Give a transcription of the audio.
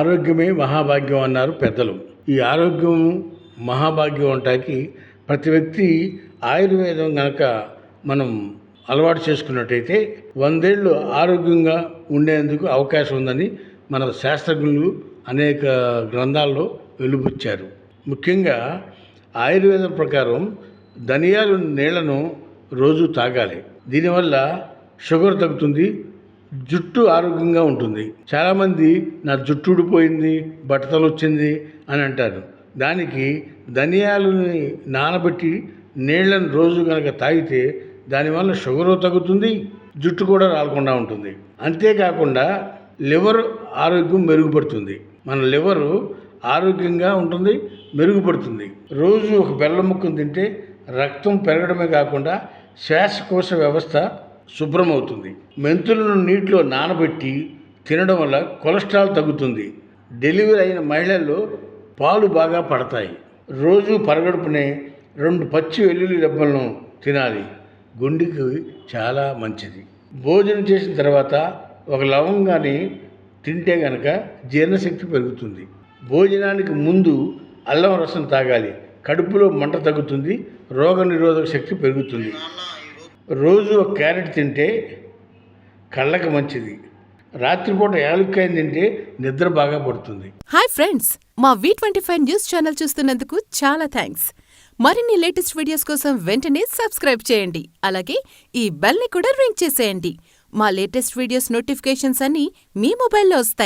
ఆరోగ్యమే మహాభాగ్యం అన్నారు పెద్దలు. ఈ ఆరోగ్యం మహాభాగ్యం అంటాకి ప్రతి వ్యక్తి ఆయుర్వేదం కనుక మనం అలవాటు చేసుకున్నట్టయితే వందేళ్ళు ఆరోగ్యంగా ఉండేందుకు అవకాశం ఉందని మన శాస్త్రజ్ఞులు అనేక గ్రంథాల్లో వెలుబుచ్చారు. ముఖ్యంగా ఆయుర్వేదం ప్రకారం ధనియాలు నీళ్ళను రోజు తాగాలి. దీనివల్ల షుగర్ తగ్గుతుంది జుట్టు ఆరోగ్యంగా ఉంటుంది. చాలామంది నా జుట్టు ఊడిపోయింది బట్టతలు వచ్చింది అని అంటారు. దానికి ధనియాలని నానబెట్టి నీళ్ళను రోజు కనుక తాగితే దానివల్ల షుగరు తగ్గుతుంది జుట్టు కూడా రాలకుండా ఉంటుంది. అంతేకాకుండా లివర్ ఆరోగ్యం మెరుగుపడుతుంది. మన లివరు ఆరోగ్యంగా ఉంటుంది మెరుగుపడుతుంది. రోజు ఒక బెల్లం ముక్కను తింటే రక్తం పెరగడమే కాకుండా శ్వాసకోశ వ్యవస్థ శుభ్రమవుతుంది. మెంతులను నీటిలో నానబెట్టి తినడం వల్ల కొలెస్ట్రాల్ తగ్గుతుంది. డెలివరీ అయిన మహిళల్లో పాలు బాగా పడతాయి. రోజు పరగడుపునే రెండు పచ్చి వెల్లుల్లి రెబ్బలను తినాలి. గుండెకి చాలా మంచిది. భోజనం చేసిన తర్వాత ఒక లవంగాన్ని తింటే గనక జీర్ణశక్తి పెరుగుతుంది. భోజనానికి ముందు అల్లం రసం తాగాలి. కడుపులో మంట తగ్గుతుంది. రోగ నిరోధక శక్తి పెరుగుతుంది. రోజు ఒక క్యారెట్ తింటే కళ్ళకి మంచిది. రాత్రిపూట యాలక్కాయని తింటే నిద్ర బాగా పడుతుంది. హాయ్ ఫ్రెండ్స్ మా V twenty five news channel చూస్తున్నందుకు చాలా థ్యాంక్స్ మరిన్ని లేటెస్ట్ వీడియోస్ కోసం వెంటనే సబ్స్క్రైబ్ చేయండి. అలాగే ఈ బెల్ని కూడా రింగ్ చేసేయండి. మా లేటెస్ట్ వీడియోస్ నోటిఫికేషన్స్ అన్నీ మీ మొబైల్లో వస్తాయి.